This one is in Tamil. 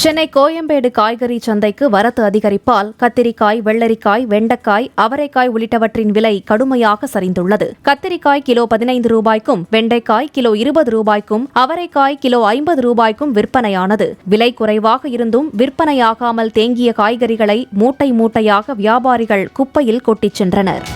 சென்னை கோயம்பேடு காய்கறி சந்தைக்கு வரத்து அதிகரிப்பால் கத்திரிக்காய் வெள்ளரிக்காய் வெண்டைக்காய் அவரைக்காய் உள்ளிட்டவற்றின் விலை கடுமையாக சரிந்துள்ளது. கத்திரிக்காய் கிலோ பதினைந்து ரூபாய்க்கும் வெண்டைக்காய் கிலோ இருபது ரூபாய்க்கும் அவரைக்காய் கிலோ ஐம்பது ரூபாய்க்கும் விற்பனையானது. விலை குறைவாக இருந்தும் விற்பனையாகாமல் தேங்கிய காய்கறிகளை மூட்டை மூட்டையாக வியாபாரிகள் குப்பையில் கொட்டிச் சென்றனர்.